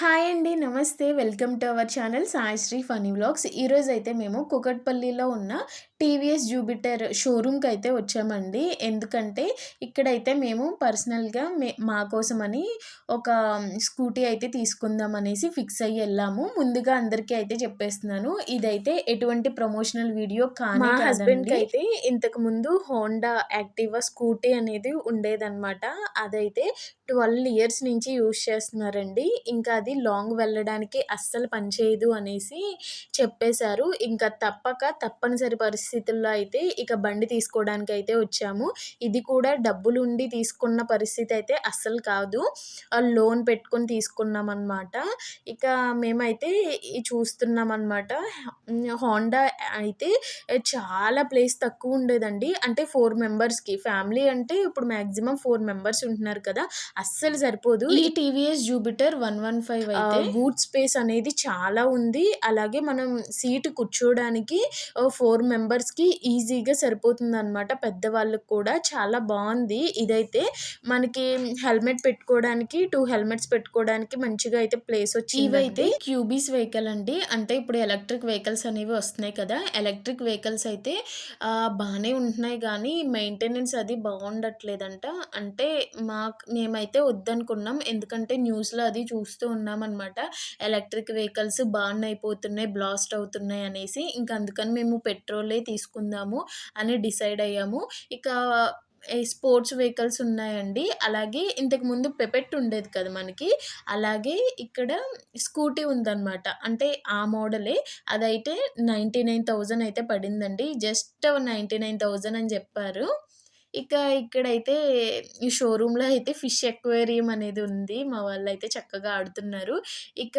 Hi అండి నమస్తే. Welcome to our channel Saisri funny vlogs. ఈరోజు అయితే మేము కుకట్పల్లిలో ఉన్న టీవీఎస్ జూపిటర్ షోరూమ్కి అయితే వచ్చామండి. ఎందుకంటే ఇక్కడైతే మేము పర్సనల్గా మే మా కోసమని ఒక స్కూటీ అయితే తీసుకుందాం అనేసి ఫిక్స్ అయ్యి వెళ్ళాము. ముందుగా అందరికీ అయితే చెప్పేస్తున్నాను ఇదైతే ఎటువంటి ప్రమోషనల్ వీడియో కానీ మా హస్బెండ్కి అయితే ఇంతకు ముందు హోండా యాక్టివా స్కూటీ అనేది ఉండేదన్నమాట. అదైతే ట్వెల్వ్ ఇయర్స్ నుంచి యూస్ చేస్తున్నారండి. ఇంకా అది లాంగ్ వెళ్ళడానికి అస్సలు పనిచేయదు అనేసి చెప్పేశారు. ఇంకా తప్పక తప్పనిసరి పరిస్థితుల్లో అయితే ఇక బండి తీసుకోవడానికి అయితే వచ్చాము. ఇది కూడా డబ్బులు ఉండి తీసుకున్న పరిస్థితి అయితే అస్సలు కాదు. లోన్ పెట్టుకొని తీసుకున్నాం అనమాట ఇక మేమైతే చూస్తున్నాం అనమాట హోండా అయితే చాలా ప్లేస్ తక్కువ ఉండేదండి. అంటే ఫోర్ మెంబర్స్కి. ఫ్యామిలీ అంటే ఇప్పుడు మ్యాక్సిమం ఫోర్ మెంబర్స్ ఉంటున్నారు కదా. అస్సలు సరిపోదు. ఈ TVS Jupiter one one five అయితే? బూట్ స్పేస్ అనేది చాలా ఉంది. అలాగే మనం సీట్ కూర్చోడానికి ఫోర్ మెంబర్స్కి ఈజీగా సరిపోతుంది అనమాట పెద్దవాళ్ళకి కూడా చాలా బాగుంది. ఇదైతే మనకి హెల్మెట్ పెట్టుకోవడానికి టూ హెల్మెట్స్ పెట్టుకోవడానికి మంచిగా అయితే ప్లేస్ వచ్చి ఇవైతే క్యూబీస్ వెహికల్ అండి. అంటే ఇప్పుడు ఎలక్ట్రిక్ వెహికల్స్ అనేవి వస్తున్నాయి కదా. ఎలక్ట్రిక్ వెహికల్స్ అయితే బాగానే ఉంటున్నాయి కానీ మెయింటెనెన్స్ అది బాగుండట్లేదంట. అంటే మాకు మేమైతే వద్దనుకున్నాం. ఎందుకంటే న్యూస్లో అది చూస్తూ ఉన్నాం అనమాట ఎలక్ట్రిక్ వెహికల్స్ బాన్ అయిపోతున్నాయి బ్లాస్ట్ అవుతున్నాయి అనేసి. ఇంకా అందుకని మేము పెట్రోలే తీసుకుందాము అని డిసైడ్ అయ్యాము. ఇక స్పోర్ట్స్ వెహికల్స్ ఉన్నాయండి. అలాగే ఇంతకు ముందు పెపెట్ ఉండేది కదా మనకి. అలాగే ఇక్కడ స్కూటీ ఉందన్నమాట. అంటే ఆ మోడలే. అదైతే నైంటీ నైన్ థౌజండ్ అయితే పడిందండి. జస్ట్ నైంటీ నైన్ థౌజండ్ అని చెప్పారు. ఇక ఇక్కడైతే ఈ షోరూంలో అయితే ఫిష్ ఎక్వేరియం అనేది ఉంది. మా వాళ్ళైతే చక్కగా ఆడుతున్నారు. ఇక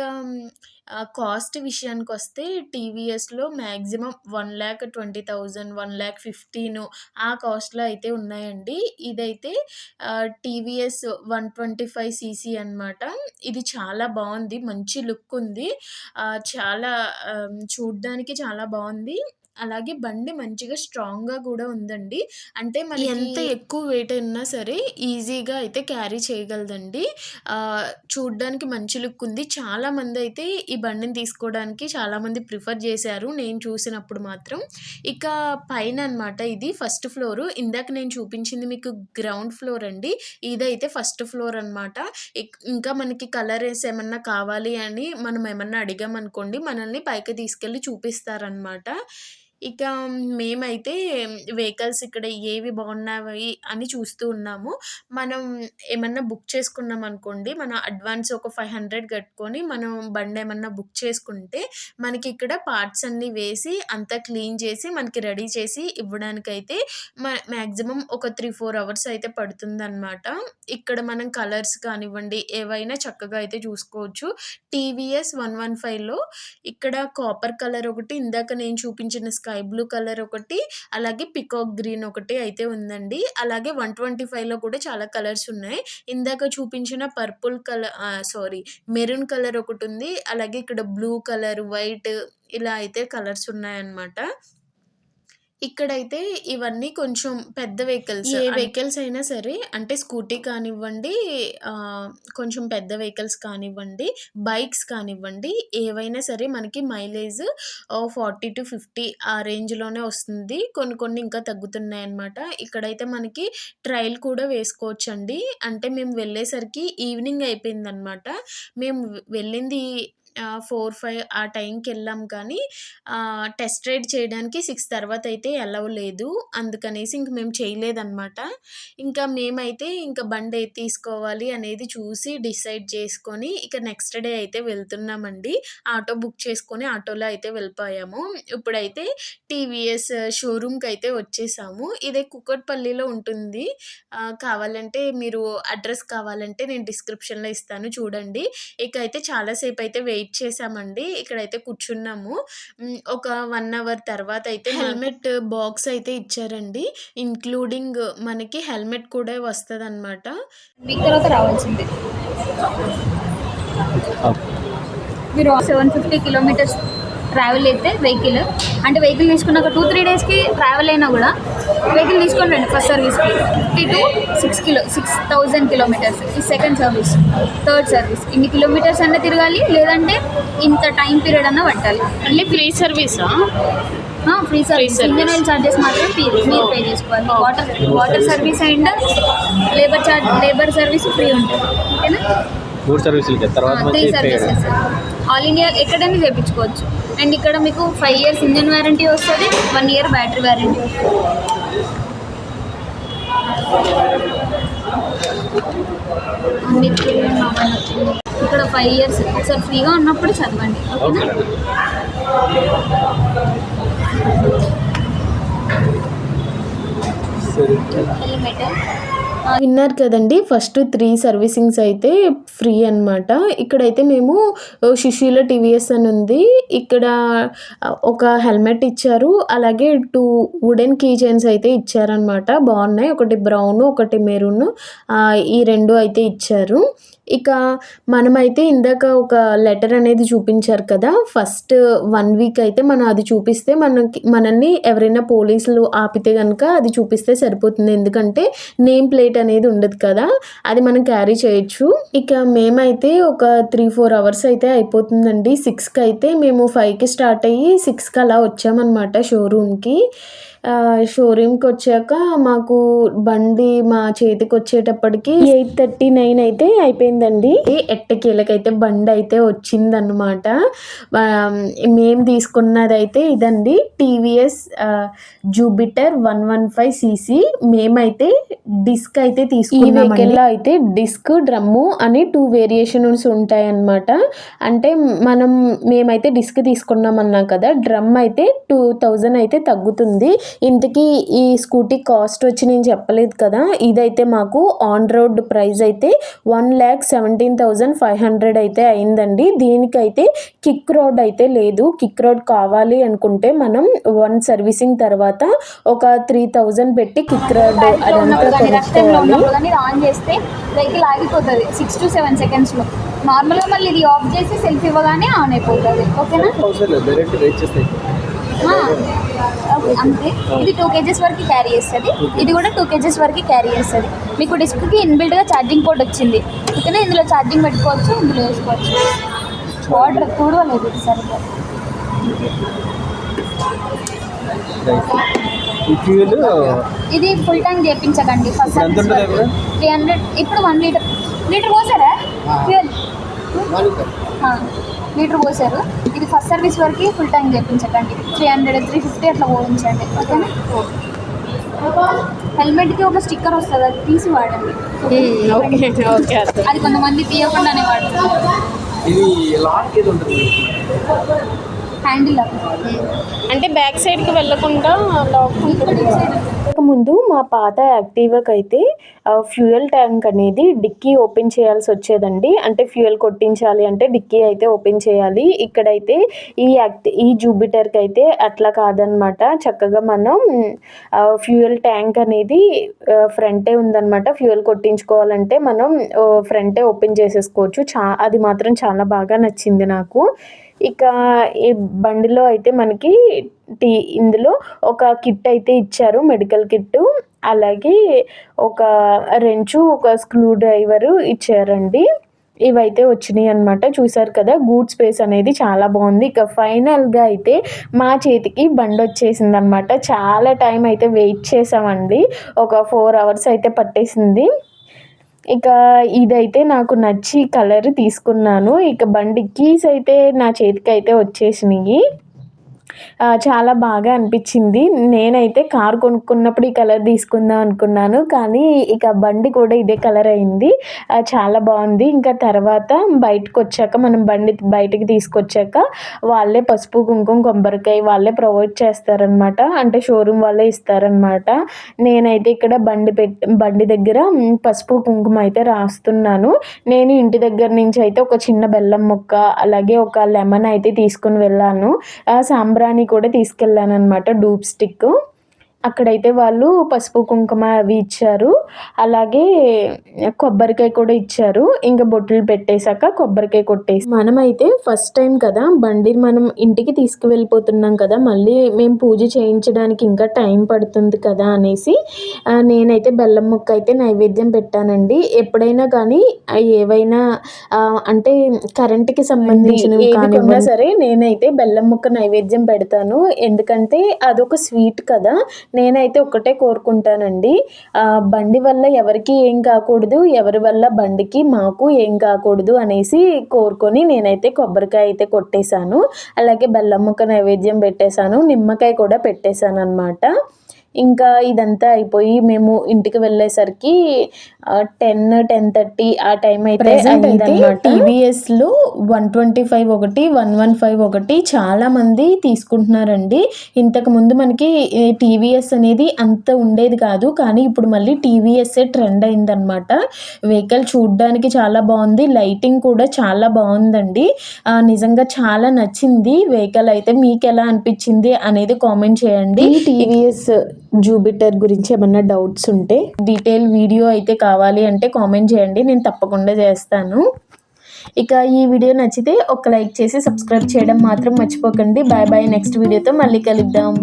కాస్ట్ విషయానికి వస్తే టీవీఎస్లో maximum one lakh twenty thousand one lakh fifteen ఆ కాస్ట్లో అయితే ఉన్నాయండి. ఇదైతే TVS one twenty five CC అనమాట ఇది చాలా బాగుంది. మంచి లుక్ ఉంది. చాలా చూడ్డానికి చాలా బాగుంది. అలాగే బండి మంచిగా స్ట్రాంగ్గా కూడా ఉందండి. అంటే మనకి ఎంత ఎక్కువ వెయిట్ అయినా సరే ఈజీగా అయితే క్యారీ చేయగలదండి. ఆ, చూడ్డానికి మంచి లుక్ ఉంది. చాలా మంది అయితే ఈ బండిని తీసుకోవడానికి చాలా మంది ప్రిఫర్ చేశారు. నేను చూసినప్పుడు మాత్రం. ఇక పైన అనమాట ఇది ఫస్ట్ ఫ్లోర్ ఇందాక నేను చూపించింది మీకు గ్రౌండ్ ఫ్లోర్ అండి. ఇదైతే ఫస్ట్ ఫ్లోర్ అనమాట ఇంకా మనకి కలర్స్ ఏమన్నా కావాలి అని మనం ఏమన్నా అడిగామనుకోండి మనల్ని పైకి తీసుకెళ్ళి చూపిస్తారనమాట ఇక మేమైతే వెహికల్స్ ఇక్కడ ఏవి బాగున్నాయి అని చూస్తూ ఉన్నాము. మనం ఏమన్నా బుక్ చేసుకున్నాం అనుకోండి మన అడ్వాన్స్ ఒక ఫైవ్ హండ్రెడ్ కట్టుకొని మనం బండి ఏమన్నా బుక్ చేసుకుంటే మనకి ఇక్కడ పార్ట్స్ అన్నీ వేసి అంతా క్లీన్ చేసి మనకి రెడీ చేసి ఇవ్వడానికైతే మ మ్యాక్సిమం ఒక త్రీ ఫోర్ అవర్స్ అయితే పడుతుందన్నమాట. ఇక్కడ మనం కలర్స్ కానివ్వండి ఏవైనా చక్కగా అయితే చూసుకోవచ్చు. టీవీఎస్ వన్ వన్ ఫైవ్లో ఇక్కడ కాపర్ కలర్ ఒకటి ఇందాక నేను చూపించిన స్కై స్కై బ్లూ కలర్ ఒకటి అలాగే పికాక్ గ్రీన్ ఒకటి అయితే ఉందండి. అలాగే వన్ ట్వంటీ ఫైవ్లో కూడా చాలా కలర్స్ ఉన్నాయి. ఇందాక చూపించిన purple colour sorry maroon colour ఒకటి ఉంది. అలాగే ఇక్కడ బ్లూ కలర్ వైట్ ఇలా అయితే కలర్స్ ఉన్నాయన్నమాట. ఇక్కడైతే ఇవన్నీ కొంచెం పెద్ద వెహికల్స్ ఏ వెహికల్స్ అయినా సరే అంటే స్కూటీ కానివ్వండి ఆ, కొంచెం పెద్ద వెహికల్స్ కానివ్వండి బైక్స్ కానివ్వండి ఏవైనా సరే మనకి మైలేజ్ ఫార్టీ టు ఫిఫ్టీ ఆ రేంజ్లోనే వస్తుంది. కొన్ని కొన్ని ఇంకా తగ్గుతున్నాయి అన్నమాట. ఇక్కడైతే మనకి ట్రయల్ కూడా వేసుకోవచ్చండి. అంటే మేము వెళ్ళేసరికి ఈవినింగ్ అయిపోయిందనమాట మేము వెళ్ళింది ఫోర్ ఫైవ్ ఆ టైంకి వెళ్ళాం కానీ టెస్ట్ రైడ్ చేయడానికి సిక్స్ తర్వాత అయితే అలవ్ లేదు. అందుకనేసి ఇంక మేము చేయలేదన్నమాట. ఇంకా మేమైతే ఇంకా బండి అయితే తీసుకోవాలి అనేది చూసి డిసైడ్ చేసుకొని ఇక నెక్స్ట్ డే అయితే వెళ్తున్నామండి. ఆటో బుక్ చేసుకొని ఆటోలో అయితే వెళ్ళిపోయాము. ఇప్పుడైతే టీవీఎస్ షోరూమ్కి అయితే వచ్చేసాము. ఇదే కుక్కట్పల్లిలో ఉంటుంది. కావాలంటే మీరు అడ్రస్ కావాలంటే నేను డిస్క్రిప్షన్లో ఇస్తాను చూడండి. ఇక అయితే చాలాసేపు అయితే వెయిట్ చేసామండి. ఇక్కడైతే కూర్చున్నాము. ఒక వన్ అవర్ తర్వాత అయితే హెల్మెట్ బాక్స్ అయితే ఇచ్చారండి. ఇంక్లూడింగ్ మనకి హెల్మెట్ కూడా వస్తుంది అనమాట తర్వాత రావాల్సిందే. మీరు సెవెన్ ఫిఫ్టీ కిలోమీటర్స్ ట్రావెల్ అయితే వెహికల్. అంటే వెహికల్ తీసుకున్న ఒక టూ త్రీ డేస్కి ట్రావెల్ అయినా కూడా వెహికల్ తీసుకొని రండి ఫస్ట్ సర్వీస్కి fifty to six kilo six thousand kilometres. ఈ సెకండ్ సర్వీస్ థర్డ్ సర్వీస్. ఇన్ని కిలోమీటర్స్ అన్న తిరగాలి లేదంటే ఇంత టైం పీరియడ్ అన్న పట్టాలి. అన్ని free సర్వీసా? Free service. Engine oil charges మాత్రం మీరు మీరు పే చేసుకోవాలి. Water water service and labour charge labour service free ఉంటుంది. ఓకేనా? మూడు సర్వీసులకి తర్వాత త్రీ సర్వీసెస్ ఆల్ ఇండియా ఎక్కడైనా చేయించుకోవచ్చు అండ్ ఇక్కడ మీకు ఫైవ్ ఇయర్స్ ఇంజన్ వారంటీ వస్తుంది వన్ ఇయర్ బ్యాటరీ వారంటీ. ఇక్కడ ఫైవ్ ఇయర్స్ ఒకసారి ఫ్రీగా ఉన్నప్పుడు చదవండి ఓకేనా? హెల్మెట్ విన్నారు కదండి. ఫస్ట్ త్రీ సర్వీసింగ్స్ అయితే ఫ్రీ అన్నమాట. ఇక్కడైతే మేము సుశీల టీవీఎస్ అని ఉంది. ఇక్కడ ఒక హెల్మెట్ ఇచ్చారు. అలాగే టూ వుడెన్ కీ చైన్స్ అయితే ఇచ్చారనమాట బాగున్నాయి. ఒకటి బ్రౌన్ ఒకటి మెరూన్ ఈ రెండు అయితే ఇచ్చారు. ఇక మనమైతే ఇందాక ఒక లెటర్ అనేది చూపించారు కదా. ఫస్ట్ వన్ వీక్ అయితే మనం అది చూపిస్తే మనకి మనల్ని ఎవరైనా పోలీసులు ఆపితే కనుక అది చూపిస్తే సరిపోతుంది. ఎందుకంటే నేమ్ ప్లేట్ అనేది ఉండదు కదా. అది మనం క్యారీ చేయొచ్చు. ఇక మేమైతే ఒక త్రీ ఫోర్ అవర్స్ అయితే అయిపోతుందండి. సిక్స్కి అయితే మేము ఫైవ్కి స్టార్ట్ అయ్యి సిక్స్కి అలా వచ్చామన్నమాట షోరూమ్కి షోరూమ్కి వచ్చాక మాకు బండి మా చేతికి వచ్చేటప్పటికి ఎయిట్ థర్టీ నైన్ అయితే అయిపోయిందండి. ఎట్టకేలకైతే బండి అయితే వచ్చిందనమాట మేము తీసుకున్నది అయితే ఇదండి TVS Jupiter one one five CC మేమైతే డిస్క్ అయితే తీసుకున్నాం అయితే డిస్క్ డ్రమ్ము అని టూ వేరియేషన్స్ ఉంటాయన్నమాట. అంటే మనం మేమైతే డిస్క్ తీసుకున్నాం అన్నాం కదా డ్రమ్ అయితే టూ థౌజండ్ అయితే తగ్గుతుంది. ఇంతకీ ఈ స్కూటీ కాస్ట్ వచ్చి నేను చెప్పలేదు కదా ఇదైతే మాకు ఆన్ రోడ్ ప్రైస్ అయితే one lakh seventeen thousand five hundred అయితే అయిందండి. దీనికైతే కిక్ రోడ్ అయితే లేదు. కిక్ రోడ్ కావాలి అనుకుంటే మనం వన్ సర్వీసింగ్ తర్వాత ఒక త్రీ థౌజండ్ పెట్టి కిక్ రోడ్ అదంతా కొనుక్కోవాలి ఉన్నప్పుడు కానీ ఆన్ చేస్తే వెహికల్ ఆగిపోతుంది. సిక్స్ టు సెవెన్ సెకండ్స్లో నార్మల్గా మళ్ళీ ఇది ఆఫ్ చేసి సెల్ఫ్ ఇవ్వగానే ఆన్ అయిపోతుంది. ఓకేనా? అంతే. ఇది టూ కేజెస్ వరకు క్యారీ చేస్తుంది. ఇది కూడా టూ కేజెస్ వరకు క్యారీ చేస్తుంది. మీకు డిస్క్కి ఇన్బిల్డ్గా ఛార్జింగ్ పోర్ట్ వచ్చింది. ఓకేనా? ఇందులో ఛార్జింగ్ పెట్టుకోవచ్చు ఇందులో వేసుకోవచ్చు. వాటర్ ఇది సరిగ్గా. ఈ ఫ్యూల్ ఇది ఫుల్ ట్యాంక్ చేయించకండి ఫస్ట్ ఎంత ఉంటుంది ఇప్పుడు? త్రీ హండ్రెడ్ ఇప్పుడు one litre litre పోసారా? Fuel litre. పోసారు. ఇది ఫస్ట్ సర్వీస్ వరకు ఫుల్ ట్యాంక్ చేయించకండి త్రీ హండ్రెడ్ త్రీ ఫిఫ్టీ అట్లా పోయించండి. ఓకేనా? హెల్మెట్కి ఒక స్టిక్కర్ వస్తుంది అది తీసి వాడండి. ఓకే ఓకే అర్థం అది కొంతమంది తీయకుండానే వాడుతున్నారు ఇది లాక్ ఏది ఉంటుంది? హ్యాండిల్ అంటే బ్యాక్ సైడ్కి వెళ్ళకుండా లాక్ ఉంటుంది. ముందు మా పాత యాక్టివాకి అయితే ఫ్యూయల్ ట్యాంక్ అనేది డిక్కీ ఓపెన్ చేయాల్సి వచ్చేదండి. అంటే ఫ్యూయల్ కొట్టించాలి అంటే డిక్కీ అయితే ఓపెన్ చేయాలి. ఇక్కడైతే ఈ యాక్టి ఈ జూపిటర్కి అయితే అట్లా కాదనమాట. చక్కగా మనం ఫ్యూయల్ ట్యాంక్ అనేది ఫ్రంటే ఉందన్నమాట ఫ్యూయల్ కొట్టించుకోవాలంటే మనం ఫ్రంటే ఓపెన్ చేసేసుకోవచ్చు. చా అది మాత్రం చాలా బాగా నచ్చింది నాకు. ఇక ఈ బండిలో అయితే మనకి టీ ఇందులో ఒక కిట్ అయితే ఇచ్చారు మెడికల్ కిట్టు. అలాగే ఒక రెంచు ఒక స్క్రూ డ్రైవరు ఇచ్చారండి. ఇవైతే వచ్చినాయి అనమాట చూసారు కదా గూడ్ స్పేస్ అనేది చాలా బాగుంది. ఇక ఫైనల్గా అయితే మా చేతికి బండి వచ్చేసింది అనమాట చాలా టైం అయితే వెయిట్ చేసామండి. ఒక ఫోర్ అవర్స్ అయితే పట్టేసింది. ఇక ఇదైతే నాకు నచ్చి కలర్ తీసుకున్నాను. ఇక బండి కీస్ అయితే నా చేతికి అయితే వచ్చేసినాయి. చాలా బాగా అనిపించింది. నేనైతే కార్ కొనుక్కున్నప్పుడు ఈ కలర్ తీసుకుందాం అనుకున్నాను. కానీ ఇక బండి కూడా ఇదే కలర్ అయింది. చాలా బాగుంది. ఇంకా తర్వాత బయటకు వచ్చాక మనం బండి బయటకు తీసుకొచ్చాక వాళ్ళే పసుపు కుంకుమ కొబ్బరికాయ వాళ్ళే ప్రొవైడ్ చేస్తారనమాట అంటే షోరూమ్ వాళ్ళే ఇస్తారనమాట నేనైతే ఇక్కడ బండి పెట్టి బండి దగ్గర పసుపు కుంకుమ అయితే రాస్తున్నాను. నేను ఇంటి దగ్గర నుంచి అయితే ఒక చిన్న బెల్లం ముక్క అలాగే ఒక లెమన్ అయితే తీసుకుని వెళ్ళాను. ఆ, సాంబ్రాణి కూడా తీసుకెళ్ళాను అనమాట డూప్ స్టిక్ అక్కడైతే వాళ్ళు పసుపు కుంకుమ అవి ఇచ్చారు. అలాగే కొబ్బరికాయ కూడా ఇచ్చారు. ఇంకా బొట్లు పెట్టేశాక కొబ్బరికాయ కొట్టేసి మనమైతే ఫస్ట్ టైం కదా బండి మనం ఇంటికి తీసుకువెళ్ళిపోతున్నాం కదా మళ్ళీ మేము పూజ చేయించడానికి ఇంకా టైం పడుతుంది కదా అనేసి నేనైతే బెల్లం ముక్క అయితే నైవేద్యం పెట్టానండి. ఎప్పుడైనా కానీ ఏవైనా అంటే కరెంట్కి సంబంధించినవి కానివ్వండి. సరే నేనైతే బెల్లం ముక్క నైవేద్యం పెడతాను. ఎందుకంటే అదొక స్వీట్ కదా నేనైతే ఒక్కటే కోరుకుంటానండి. బండి వల్ల ఎవరికి ఏం కాకూడదు ఎవరి వల్ల బండికి మాకు ఏం కాకూడదు అనేసి కోరుకొని నేనైతే కొబ్బరికాయ అయితే కొట్టేశాను. అలాగే బెల్లం ముక్క నైవేద్యం పెట్టేశాను నిమ్మకాయ కూడా పెట్టేశాను అనమాట ఇంకా ఇదంతా అయిపోయి మేము ఇంటికి వెళ్ళేసరికి టెన్ టెన్ థర్టీ ఆ టైం అయితే టీవీఎస్లో వన్ ట్వంటీ ఫైవ్ ఒకటి వన్ వన్ ఫైవ్ ఒకటి చాలా మంది తీసుకుంటున్నారండి. ఇంతకు ముందు మనకి టీవీఎస్ అనేది అంత ఉండేది కాదు. కానీ ఇప్పుడు మళ్ళీ టీవీఎస్ఏ ట్రెండ్ అయిందనమాట వెహికల్ చూడడానికి చాలా బాగుంది. లైటింగ్ కూడా చాలా బాగుందండి. నిజంగా చాలా నచ్చింది. వెహికల్ అయితే మీకు ఎలా అనిపించింది అనేది కామెంట్ చేయండి. టీవీఎస్ జూపిటర్ గురించి ఏమన్నా డౌట్స్ ఉంటే డీటెయిల్ వీడియో అయితే కావాలి అంటే కామెంట్ చేయండి నేను తప్పకుండా చేస్తాను. ఇక ఈ వీడియో నచ్చితే ఒక లైక్ చేసి సబ్స్క్రైబ్ చేయడం మాత్రం మర్చిపోకండి. బాయ్ బాయ్ నెక్స్ట్ వీడియోతో మళ్ళీ కలుద్దాం.